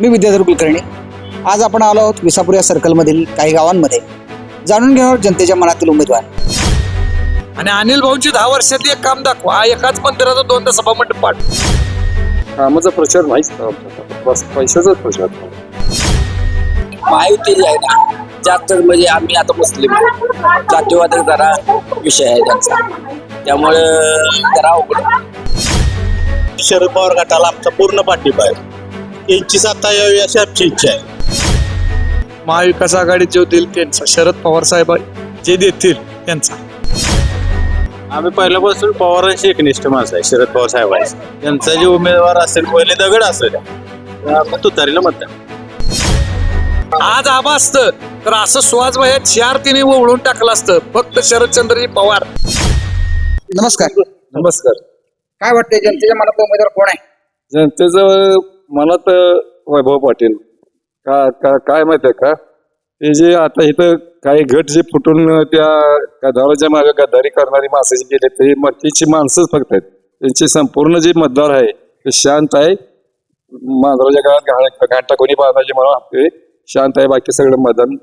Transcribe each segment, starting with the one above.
मी विद्याधर कुलकर्णी. आज आपण आलो आहोत विसापूर या सर्कलमधील काही गावांमध्ये. जाणून घेणार जनतेच्या मनातील उमेदवार. आणि अनिल भाऊंची दहा वर्षातली एक काम दाखवा. एकाच मंदिराचा दोनदा सभामंडप पाठ कामाचा प्रचार नाहीच पैशाचाच प्रचार महायुती जी आहे ना जास्त म्हणजे आम्ही आता मुस्लिम. जातीवाद जरा विषय आहे त्यांचा. त्यामुळे जरा अवघड. शरद पवार गटाला आमचा पूर्ण पाठिंबा आहे. यांची सत्ता यावी अशी आमची इच्छा आहे. महाविकास आघाडीत जो देईल त्यांचा शरद पवार साहेब जे देतील त्यांचा. आम्ही पहिल्यापासून पवारांशी एकनिष्ठ माणसं आहे शरद पवार साहेब आहे. त्यांचा जे उमेदवार असेल पहिले दगड असेल. आपण तुतारीला मतदान आज आबा असतं तर असं सुहास भाई चार तिने ओळून टाकलं असतं फक्त शरदचंद्रजी पवार. नमस्कार. नमस्कार. काय वाटतंय जनतेच्या मनातला उमेदवार कोण आहे? जनतेचं मनात वैभव पाटील. का का काय माहीत आहे का? ते जे आता इथं काही गट जे फुटून त्या गदाराच्या मागे गद्दारी करणारी माणसं जी गेले ते मतीची माणसंच फक्त आहेत. त्यांचे संपूर्ण जे मतदार आहे ते शांत आहे. मांजराच्या गावात घाण घांटा कोणी बांधायचे मला वाटते शांत आहे. बाकी सगळं मतदान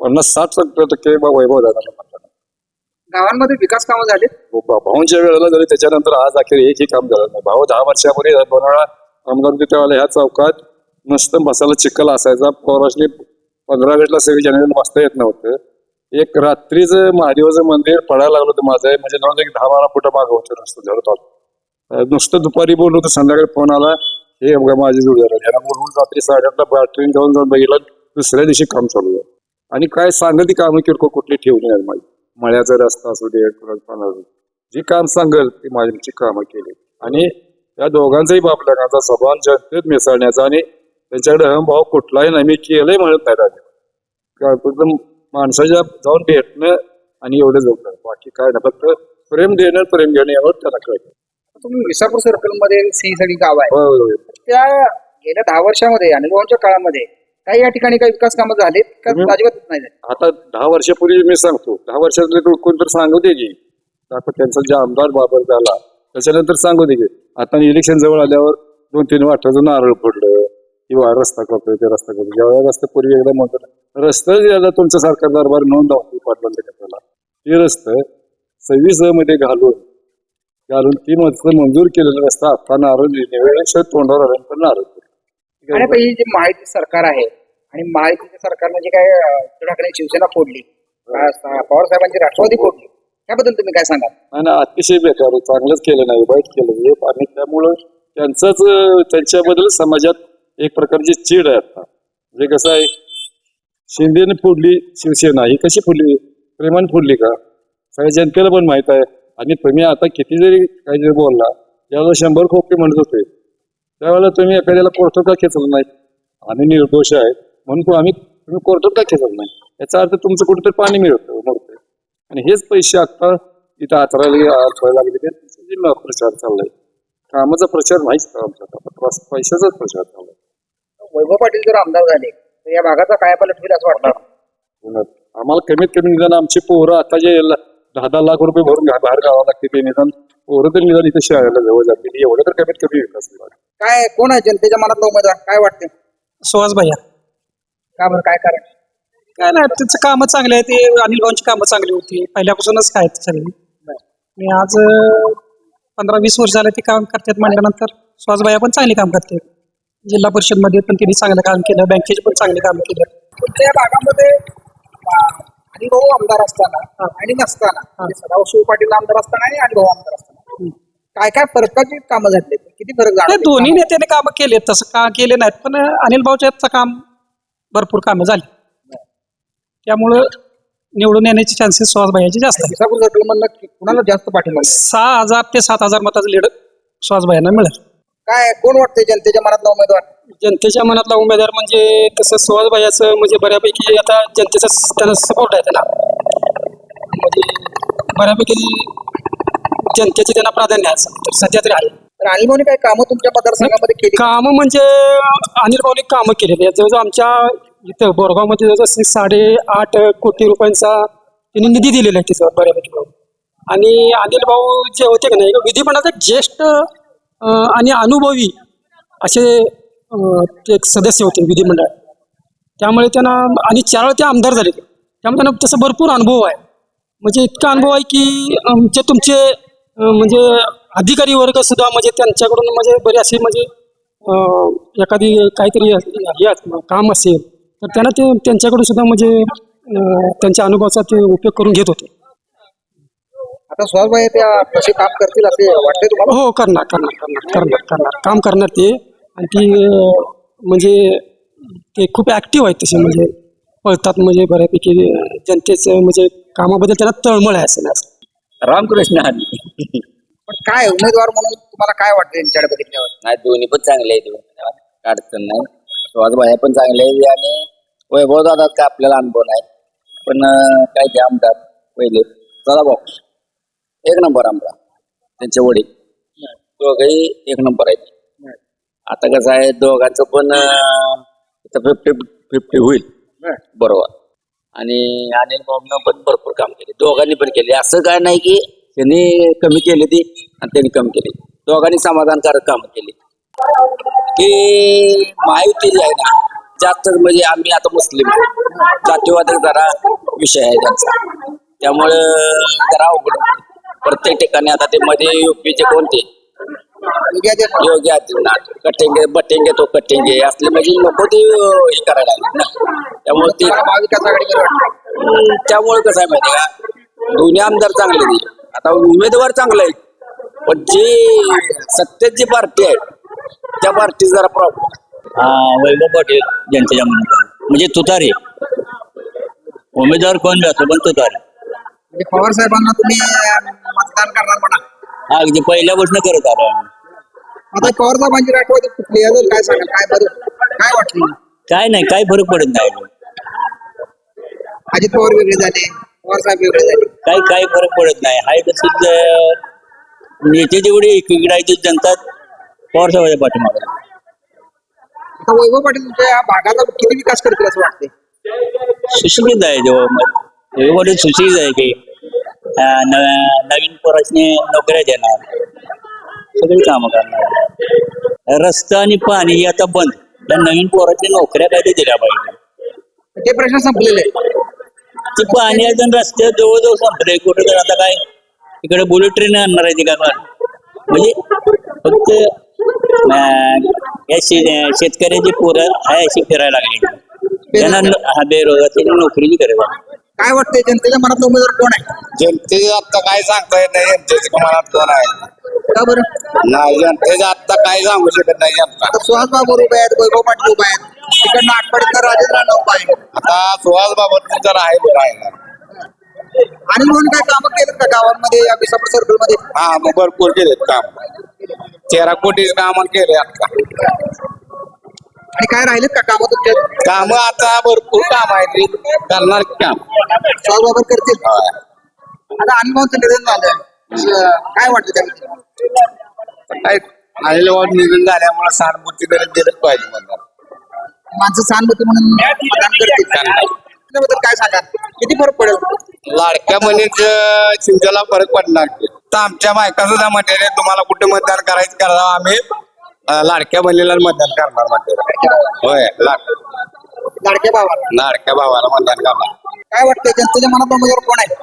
पन्नास साठ सत्तर टक्के वैभव मतदान गावांमध्ये विकास कामं झाले भाऊंच्या वेळेला झाले त्याच्यानंतर आज अखेर एकही काम झालं नाही. भाऊ दहा वर्षापूर्वी दोन वेळा आमदार होते त्यावेळेला ह्या चौकात नुसतं बसायला चिखल असायचा. पौराशनी पंधरा मिनिटला सगळी जनरल वाचता येत नव्हतं. एक रात्रीच महादेवाचं मंदिर पडायला लागलं होतं माझं म्हणजे जवळ एक दहा बारा फुटं मागं होतं नुसतं झडत नुसतं दुपारी बोललो होतं संध्याकाळी फोन आला हे बघा माझी जुळ झालं ह्याला बोलून रात्री साडेआठला ट्रेन जाऊन जाऊन बघितलं दुसऱ्या दिवशी काम चालू आहे आणि काय सांगेल ती कामं किरकोळ कुठली ठेवली नाही माझी. मळ्याचा रस्ता असू दे जी असू काम सांगेल ती माझी कामं केली. आणि या दोघांचाही बाप लगाचा स्वभाव जनतेत मिसळण्याचा आणि त्यांच्याकडे हम भाव कुठलाही नाही. मी केलंय म्हणत नाही राजे. माणसाच्या जाऊन भेटणं आणि एवढं जवळ बाकी काय नाही. फक्त प्रेम देणं प्रेम घेणं यावर त्याला कळतं. तुम्ही विसापूर सर्कलमध्ये सी सगळी गाव आहे. होय, होय. त्या गेल्या दहा वर्षामध्ये अनुभवांच्या काळामध्ये काही या ठिकाणी काही विकास कामं का? तुम्ही- अजिबातच नाही झाले? आता दहा वर्षापूर्वी मी सांगतो. दहा वर्षातले कोण- कोणतरी सांगू दे की आता त्यांचा जे आमदार बाबर झाला त्याच्यानंतर सांगू दे की आता इलेक्शन जवळ आल्यावर दोन तीन वाटाचं नारळ फोडलं किंवा रस्ता करतोय ते रस्ता करतोय ज्यावेळेला रस्ता पूर्वी एकदा म्हणतो रस्ता ज्याला तुमच्या सरकार दरबार नोंद दाखवतो पाटबंद करताना ते रस्तं सव्वीसमध्ये घालून घालून ती मस्त मंजूर केलेलं रस्ता आता नारळ वेळेस तोंडावर आल्यानंतर नारळ. आणि पहिली जे महायुती सरकार आहे आणि महायुतीच्या सरकारनं जे काय ठाकरे शिवसेना फोडली पवार साहेबांची राष्ट्रवादी फोडली. त्याबद्दल तुम्ही काय सांगाल? ना अतिशय बेकार आहे. चांगलंच केलं नाही वाईट केलं हे आणि त्यामुळं त्यांचाच अं, त्यांच्याबद्दल समाजात एक प्रकारची चीड आहे आता. म्हणजे कसं आहे शिंदेने फोडली शिवसेना. ही कशी फोडली? प्रेमाने फोडली का? सगळ्या जनतेला पण माहीत आहे. आणि तुम्ही आता किती जरी काही जरी बोलला त्यावेळेला शंभर खोके म्हणत होते त्यावेळेला तुम्ही एखाद्याला कोर्टात का खेचलं नाही? आम्ही निर्दोष आहे. म्हणून तो आम्ही तुम्ही कोर्टात का खेचलं नाही? याचा अर्थ तुमचं कुठेतरी पाणी मिळतं. मग आणि हेच पैसे आता इथं आचरायला लागले ते जिल्हा प्रचार चाललाय कामाचा प्रचार नाहीच आमचा पैशाचाच प्रचार चाललाय. वैभव पाटील जर आमदार झाले तर या भागाचा कायापालट होईल असं वाटतं पुण्यात आम्हाला कमीत कमी निदान आमची पोरं आता जे दहा दहा लाख रुपये भरून बाहेर गावा लागते ते निदान पोरं तर निदान इथे शाळेला जवळ जातील. एवढं तर कमीत कमी विकास. काय कोण आहे जनतेच्या मनातला उमेदवार? काय वाटते सुहास भैया का बरं काय कारण? काय नाही त्यांचं कामं चांगले आहे ते अनिल भाऊंची कामं चांगली होती. पहिल्यापासूनच काय सगळी मी आज पंधरा वीस वर्ष झाले ते काम करतात म्हणल्यानंतर सुहास भैया पण चांगले काम करतात. जिल्हा परिषदमध्ये पण त्यांनी चांगलं काम केलं बँकेचे पण चांगले काम केलं. तुमच्या भागामध्ये हरिभाऊ आमदार असताना आणि नसताना म्हणजे सदाशिव पाटील आमदार असताना आणि हरिभाऊ आमदार असताना. काय काय फरकाची कामं झाली? किती फरक झाला दोन्ही नेत्याने कामं केले तसं का केले नाहीत पण अनिल भाऊच्या काम भरपूर कामं झाली. त्यामुळं निवडून येण्याचे चान्सेस सुहास भैयाचे जास्त आहेत. विसापूर सर्कलमधनं कुणाला जास्त पाठिंबा आहे? सहा हजार ते सात हजार मताचं लीड सुहास भैयांना मिळेल. काय कोण वाटतंय जनतेच्या मनातला उमेदवार? जनतेच्या मनातला उमेदवार म्हणजे तसं सुहास भैयाचं म्हणजे बऱ्यापैकी आता जनतेचा स- त्यांना सपोर्ट आहे त्याला म्हणजे बऱ्यापैकी जनतेचे त्यांना प्राधान्य आहे. सध्या- तर सध्या तरी आहे. तर अनिल काय कामं तुमच्या मतदारसंघामध्ये केली? कामं म्हणजे अनिल भाऊने कामं केलेली आहेत. जवळजवळ आमच्या इथं बोरगावमध्ये जवळजवळ साडेआठ कोटी रुपयांचा त्यांनी निधी दिलेला आहे तिथं बऱ्यापैकी भाऊ आणि अनिल भाऊ जे होते का नाही विधिमंडळाचे ज्येष्ठ आणि अनुभवी असे ते एक सदस्य होते विधिमंडळ त्यामुळे त्यांना आणि चार वेळा ते आमदार झाले त्यामुळे त्यांना तसा भरपूर अनुभव आहे. म्हणजे इतका अनुभव आहे की जे तुमचे म्हणजे अधिकारी वर्ग सुद्धा म्हणजे त्यांच्याकडून म्हणजे बरे असे म्हणजे एखादी काहीतरी हे काम असेल तर त्यांना ते त्यांच्याकडून सुद्धा म्हणजे त्यांच्या अनुभवाचा ते उपयोग करून घेत होते. आता सुहासभाई त्या कसे काम करतील असे वाटते तुम्हाला? हो करणार करणार करणार करणार करणार. काम करणार ते. आणि ती म्हणजे ते खूप ऍक्टिव्ह आहेत तसे म्हणजे पळतात म्हणजे बऱ्यापैकी जनतेचं म्हणजे कामाबद्दल त्यांना तळमळ आहे असं रामकृष्ण हरी. पण काय उमेदवार म्हणून तुम्हाला काय वाटतं यांच्याकडे बघितल्यावर? नाही दोन्ही पण चांगले आहेत. काय अडचण नाही. सुहास भाया पण चांगले आहेत आणि वैभव दादात काय आपल्याला अनुभव नाही. पण काय ते आमदार पहिले. चला भाऊ. एक नंबर आमदार. त्यांचे वडील. दोघही एक नंबर आहेत. आता कसं आहे दोघांचं पण फिफ्टी फिफ्टी होईल. बरोबर. आणि अनिल भाऊनं पण भरपूर काम केले. दोघांनी पण केले. असं काय नाही की त्यांनी कमी केली ती आणि त्यांनी कमी केली. दोघांनी समाधानकारक काम केली. की माहिती जी आहे ना जास्त म्हणजे आम्ही आता मुस्लिम आहे. जातीवाद जरा विषय आहे त्यांचा. त्यामुळं जरा अवघड प्रत्येक ठिकाणी आता ते मध्ये युपीचे कोणते? योग्य आदित्यनाथ. कटेंगे बटेंगे तो कटेंगे असले म्हणजे नको ते हे करायला ना. त्यामुळे ते त्यामुळे कसं आहे माहिती का? दोन्ही आमदार चांगले आता उमेदवार चांगले आहेत. पण जी सत्तेत जी पार्टी आहे त्या पार्टीत जरा प्रॉब्लेम हा वैभव पाटील जनतेच्या मनात म्हणजे तुतारी. उमेदवार कोण बी असो पण तुतारी. म्हणजे पवार साहेबांना तुम्ही अं, मतदान करणार म्हणा. हा अगदी पहिल्यापासून करत आलो आम्ही. आता पवार साहेबांची राष्ट्रवादी कुठली यावर काय सांगाल? काय बरं? काय वाटलं? काय नाही काही फरक पडत नाही. अजित पवार वेगळे झाले पवार साहेब वेगळे झाले. काही काही फरक पडत नाही. हाय तसंच अं, नेते जेवढे एकीकडे आहे ते जनता पवार साहेबाच्या पाठीमागे. आता वैभव पाटील तुमच्या या भागाचा किती विकास करतील असं वाटतंय? सुशिक्षित आहे जेव्हा. वैभव पाटील सुशिक्षित आहे की अं, नवीन पोरासने नोकऱ्या देणार. सगळी कामं करणार. रस्ता आणि पाणी हे आता बंद. या नवीन पोराच्या नोकऱ्या काय ते दिल्या पाहिजे. ते प्रश्न संपलेले. आहेत. ते पाणी आहे आणि रस्ते जवळजवळ संपले. कुठे तर आता काय इकडे बुलेट ट्रेन आणणार आहे ती काय. म्हणजे फक्त या शेतकऱ्याची पोरं आहे अशी फिरायला लागली. त्यांना हा बेरोजगार त्यांना नोकरीची गरज आहे. काय वाटतंय जनतेच्या मनात उमेदवार कोण आहे? जनतेचं आता काय सांगता येत नाही जनतेच्या मनात कोण आहे? का बरं? नाही जनतेचं आता काय सांगू शकत नाही जनता. आता सुहास बाबू उभे आहेत वैभव पाटील उभे आहेत. तिकडनं आठवडीतनं राजेंद्र राणा उभा आहे. आता सुहास बाबत तर आहे बरं आहे ना. आणि म्हणून काय कामं केलं का गावांमध्ये या विसापूर सर्कलमध्ये? हा मग भरपूर केलेत काम. तेरा कोटीच काम केले आता. आणि काय राहिलेत का कामं तुमच्या काम आता भरपूर काम आहे ते करणार काम? सुहास बाबा करतील. आता अनुभवाचं निवेदन झालं काय वाटतं काय आलेलं निधन झाल्यामुळे सहानुभूती तरी दिलंच पाहिजे म्हणणार माणसं सहानुभूती म्हणून मतदान करतील. त्याबद्दल काय सांगा किती फरक पडेल? लाडक्या म्हणेच चिंतेला फरक पडणार तर आमच्या बायका सुद्धा म्हणते तुम्हाला कुठे मतदान करायचं करा. आम्ही अं, लाडक्या बहिणीला मतदान करणार म्हणते होय लाड- लाडक्या भावाला. लाडक्या भावाला मतदान करणार. काय वाटतंय जनतेच्या मनात उमेदवार कोण आहे?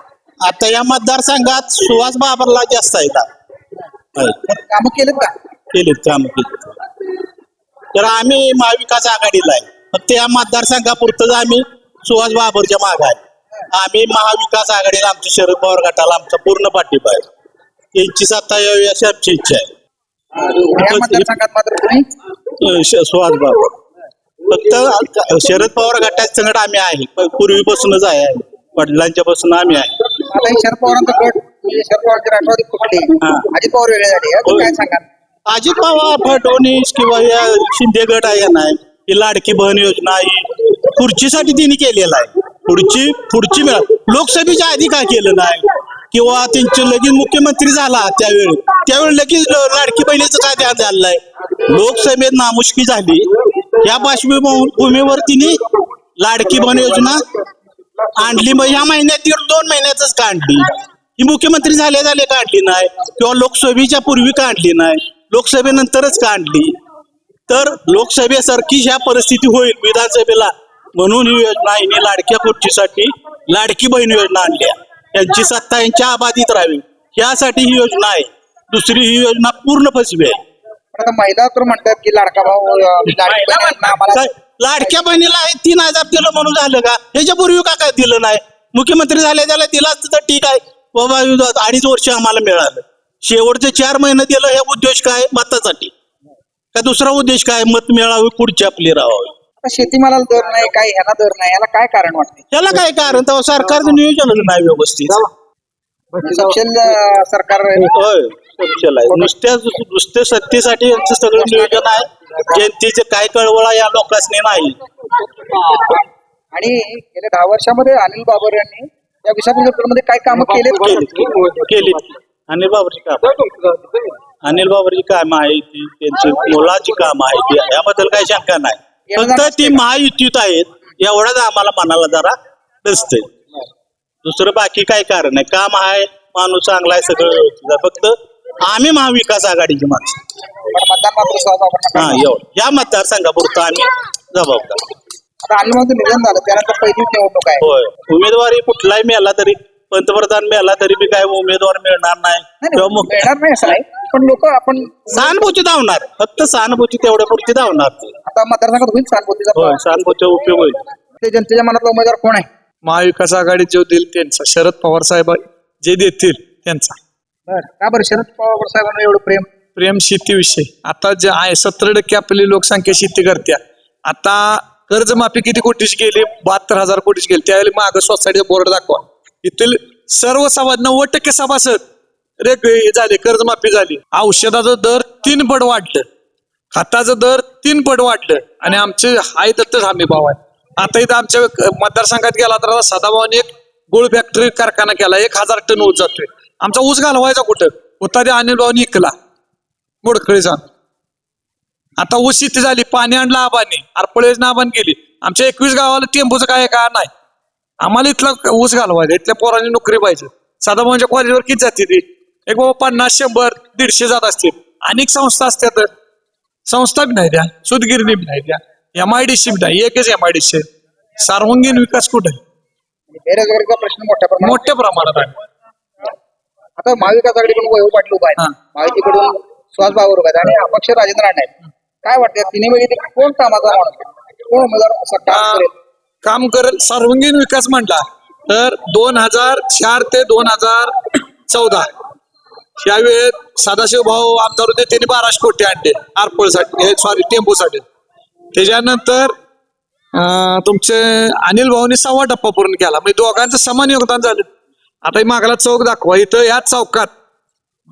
आता या मतदारसंघात सुहास बाबरला जास्त आहेत. कामं केलेत का? केलीत काम केलीत. तर आम्ही महाविकास आघाडीला आहे. फक्त या मतदारसंघापुरतच आम्ही सुहास बाबरच्या माग आहे. आम्ही महाविकास आघाडीला आमच्या शरद पवार गटाला आमचा पूर्ण पाठिंबा आहे. त्यांची सत्ता यावी अशी आमची इच्छा आहे. या मतदारसंघात मात्र तुम्ही? अं, श- सुहास बाबर फक्त शरद पवार गटाच्या संकट आम्ही आहे. प- पूर्वीपासूनच आहे वडिलांच्या पासून आम्ही आहे. आता हे शरद पवारांचा गट म्हणजे शरद पवारची राष्ट्रवादी कुठली हा. अजित पवार वेगळे झाले. याचं काय सांगा अजित पवार फडणवीस किंवा या शिंदे गट आहे का नाही? ही लाडकी बहन योजना ही खुर्चीसाठी तिने केलेला आहे. पुढची पुढची मिळा लोकसभेच्या आधी का केलं नाही? किंवा त्यांचे लगेच मुख्यमंत्री झाला त्यावेळी त्यावेळी लगेच लाडकी बहिणीचं काय ध्यान झालं लोकसभेत नामुष्की झाली. या पार्श्वभूमीवर तिने लाडकी बहन योजना आणली. मग ह्या महिन्यात दीड दोन महिन्यातच काढली ही मुख्यमंत्री झाले झाले काढली नाही? किंवा लोकसभेच्या पूर्वी काढली नाही? लोकसभेनंतरच काढली तर लोकसभेसारखी ह्या परिस्थिती होईल विधानसभेला. म्हणून ही योजना हिने लाडक्या खुर्चीसाठी लाडकी बहीण योजना आणली त्यांची सत्ता यांच्या आबादित राहावी. यासाठी ही योजना आहे. दुसरी ही योजना पूर्ण फसवी आहे. आता महिला तर म्हणतात की लाडका भाऊ आम्हाला काय लाडक्या बहिणीला आहे तीन हजार दिलं म्हणून झालं का? ह्याच्यापूर्वी का काय दिलं नाही? मुख्यमंत्री झाले त्याला दिला असतं तर ठीक आहे. बाबा अडीच वर्ष आम्हाला मिळालं. शेवटचे चार महिने दिलं हे उद्देश काय? मतासाठी. का दुसरा उद्देश काय? मत मिळावे पुढची आपली राहावी. आता शेतीमालाला दर नाही काय ह्याला दर नाही याला काय कारण वाटते? त्याला काय कारण? तेव्हा सरकारचं नियोजनच नाही व्यवस्थित. सपशेल अं, सरकार होय आहे. नुसत्या नुसत्या सत्तेसाठी यांचं सगळं नियोजन आहे. जनतेचे काय कळवळा या लोकांनी नाही. आणि गेल्या दहा वर्षामध्ये अनिल बाबर यांनी या मध्ये काय कामं केली केली अनिल बाबरची काम. अनिल बाबरची काम आहे ती त्यांची मुलाची काम आहे ती याबद्दल काही शंका नाही. फक्त ती महायुतीत आहेत. एवढंच आम्हाला मनाला जरा दिसतंय. दुसरं बाकी काय कारण आहे? काम आहे माणूस चांगला आहे सगळं. फक्त आम्ही महाविकास आघाडीची माणसं. हा एवढं या मतदारसंघापुरतं आम्ही जबाबदार. आता अनिल बाबांचं निधन झालं त्यानंतर पहिलीच निवडणूक आहे. होय. उमेदवारी कुठलाही मिळाला तरी पंतप्रधान मिळाला तरी बी काय उमेदवार मिळणार नाही. नाही, किंवा नाही, मग मिळणार नाही असं नाही. पण लोक आपण सहानुभूती धावणार. फक्त सहानुभूती तेवढ्या पुरती धावणार. आता मतदारसंघात होईल सहानुभूतीचा होय सहानुभूतीचा उपयोग होईल. ते जनतेच्या मनातला उमेदवार कोण आहे? महाविकास आघाडी जो देईल त्यांचा शरद पवार साहेब जे देतील त्यांचा. बरं. का बरं? शरद पवार साहेबांना एवढं प्रेम? प्रेम शेतीविषयी. आता जे आहे सत्तर टक्के आपली लोकसंख्या शेती करत्या. आता कर्जमाफी किती कोटीची गेली बहात्तर हजार कोटीची गेली त्यावेळी माग सोसायटीचा बोर्ड दाखवा. इथील सर्व सभा नव्वद टक्के सभासद रे झाले कर्जमाफी झाली. औषधाचं दर तीन पट वाढलं. खताचं दर तीन पट वाढलं. आणि आमचे हाय दत्त हमी भाव आहे आता इथं आमच्या मतदारसंघात गेला तर सदाभावाने एक गुळ फॅक्टरी कारखाना केला. एक हजार टन ऊस जातोय. आमचा ऊस घालवायचा कुठं? होता ते अनिल निकला इकला. मोडकळीचा आता ऊस शेती झाली. पाणी आणलं आबाने. आरपळेच आबान केली. आमच्या एकवीस गावाला टेम्पोचं काय का नाही. आम्हाला इथला ऊस घालवायचा. इथल्या पोरांनी नोकरी पाहिजे. साधा कॉलेजवर किती जाते ती? एक बाबा पन्नास शंभर दीडशे जात असतील. अनेक संस्था असतात संस्था बी नाही द्या सुदगिरणी बी नाही द्या. एम आय डी सी बी नाही एकच एम आय डी सी सार्वंगीण विकास कुठे? आहे? बेरोजगारीचा प्रश्न मोठ्या प्रमाणात मोठ्या प्रमाणात आहे. आता महाविकास आघाडीकडून वैभव पाटील उभा हा. आहेत महायुतीकडून सुहास बाबर उभा आहेत. आणि अपक्ष राजेंद्र राणे आहेत. काय वाटतं तिन्ही वेळी कोण कामाचा माणूस आहे? कोण उमेदवार असा काम करेल? काम करेल सर्वांगीण विकास म्हणला तर दोन हजार चार ते दोन हजार चौदा. या सदाशिव भाऊ आमदार होते त्यांनी बाराशे कोटी आणले. आरपळसाठी सॉरी टेम्पोसाठी त्याच्यानंतर तुमचे अनिल भाऊनी सव्वा टप्पा पूर्ण केला. म्हणजे दोघांचं समान योगदान झालं. आता ही मागाला चौक दाखवा. इथं या चौकात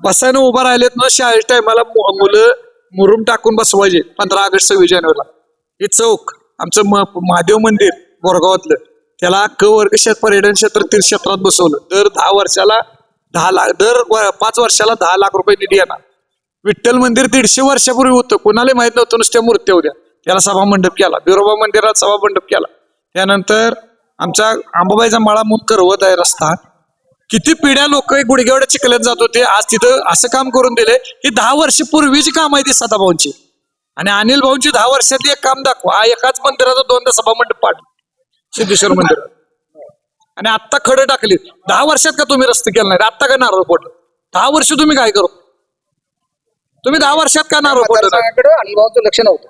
बसायनं उभं राहिलेत ना शाळेच्या टायमाला मुलं मुरुम टाकून बसवायचे पंधरा ऑगस्ट सव्वीस जानेवारीला. हे चौक आमचं महादेव मंदिर बोरगावातलं. त्याला क वर्ग क्षेत्र पर्यटन क्षेत्र तीर्थक्षेत्रात बसवलं. दर दहा वर्षाला दहा लाख दर पाच वर्षाला दहा लाख रुपये निधी येणार. विठ्ठल मंदिर दीडशे वर्षापूर्वी होतं. कोणाला माहीत नव्हतं? नुसत्या मूर्त्या होत्या. त्याला सभा मंडप केला. बिरोबा मंदिरात सभा मंडप केला. त्यानंतर आमच्या आंबाबाईचा माळा म्हणून करवत आहे रस्ता. किती पिढ्या लोक गुडघेवड्या चिखल्यात जात होते. आज तिथं असं काम करून दिले ही दहा वर्ष पूर्वीची काम आहे ती सदाभाऊंची. आणि अनिल भाऊंची दहा वर्षातली एक काम दाखवा. हा एकाच मंदिराचा दोनदा सभा मंडप पाठ सिद्धेश्वर मंदिरात. आणि आत्ता खडे टाकले दहा वर्षात का तुम्ही रस्ते केला नाही आत्ता का नारळ फोडलं? दहा वर्ष तुम्ही काय करू? तुम्ही दहा वर्षात का नारळ अनिल भाऊचं लक्ष नव्हतं?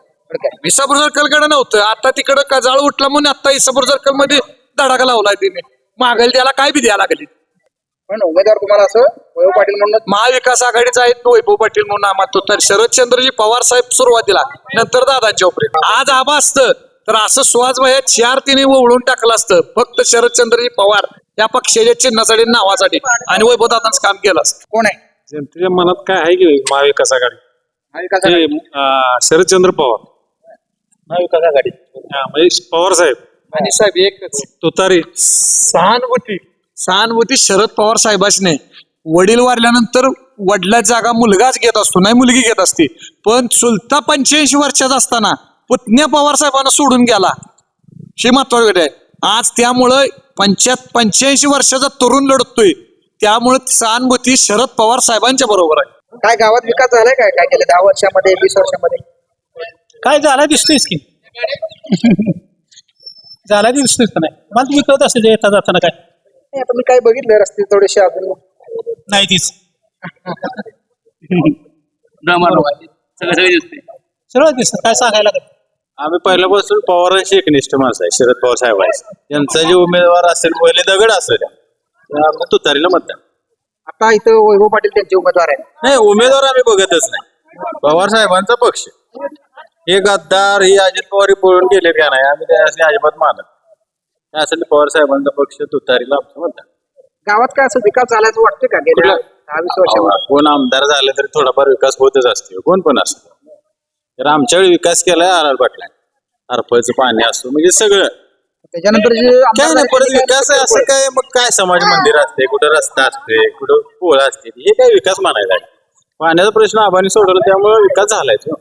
इसापूर सर्कलकडे नव्हतं. आता तिकडं कजाळ उठला म्हणून आता इसापूर सर्कलमध्ये धडाका लावलाय तिने. मागेल त्याला काय बी द्यायला लागली? पण उमेदवार तुम्हाला असं वैभव पाटील म्हणून महाविकास आघाडीचा आहेत वैभव पाटील म्हणून आम्हाला तर शरदचंद्रजी पवार साहेब सुरुवातीला नंतर दादांच्या उपरे आज आबा असतं. तर असं सुहास भाई चार तिने वळून टाकलं असतं. फक्त शरदचंद्रजी पवार या पक्षाच्या चिन्हासाठी नावासाठी आणि वैभव दादांचं काम केलं असतं. कोण आहे? जनतेच्या मनात काय आहे की महाविकास आघाडी. महाविकास आघाडी. ते अं, शरदचंद्र पवार. महाविकास आघाडी. म्हणजे पवार साहेब. आणि साहेब एकच. तुतारी. सहानुभूती. सहानुभूती शरद पवार साहेबांची नाही वडील वारल्यानंतर वडिला जागा मुलगाच घेत असतो नाही मुलगी घेत असते. पण चुलता पंच्याऐंशी वर्षाचा असताना पुतण्या पवार साहेबांना सोडून गेला. हे महत्वाची आहे. आज त्यामुळं पंच्यात पंच्याऐंशी वर्षाचा तरुण लढतोय. त्यामुळे सहानुभूती शरद पवार साहेबांच्या बरोबर आहे. काय गावात विकास झालाय काय? काय गेले दहा वर्षामध्ये वीस वर्षामध्ये? काय झाला दिसतोयच की. झाला दिसतोयच का नाही? मला विकत असेल येता जाताना काय. नाही, आता मी काय बघितलं रस्ते थोडेसे अजून. नाही तीच. सगळं सगळं दिसतंय. सरळ दिसत काय सांगायला आम्ही पहिल्यापासून पवारांशी एकनिष्ठ माणसं आहे शरद पवार साहेबांचे त्यांचा जे उमेदवार असेल पहिले दगड असेल तर आम्ही तुतारीला मतदान आता इथं वैभव पाटील त्यांचे उमेदवार आहेत. नाही उमेदवार आम्ही बघतच नाही. पवार साहेबांचा पक्ष हे गद्दार ही अजित पवार पळून गेले का नाही आम्ही त्यासाठी अजिबात मानत. त्यासाठी पवार साहेबांचा पक्ष तुतारीला आमचं मतदान गावात काय असं विकास झाल्याचं वाटतं का? गेल्या? दहा वीस वर्षामध्ये कोण आमदार झाले तरी थोडाफार विकास होतच असतो. कोण पण असतो. तर आमच्याकडे विकास केलाय आराल पाटला हरपळचं पाणी असतो म्हणजे सगळं. त्याच्यानंतर जे काय नाही परत विकास आहे असं काय? मग काय समाज मंदिर असते कुठं रस्ता असते कुठं पोळ असते हे काय विकास आहे. पाण्याचा प्रश्न आबांनी सोडवला त्यामुळे विकास झालाय तो.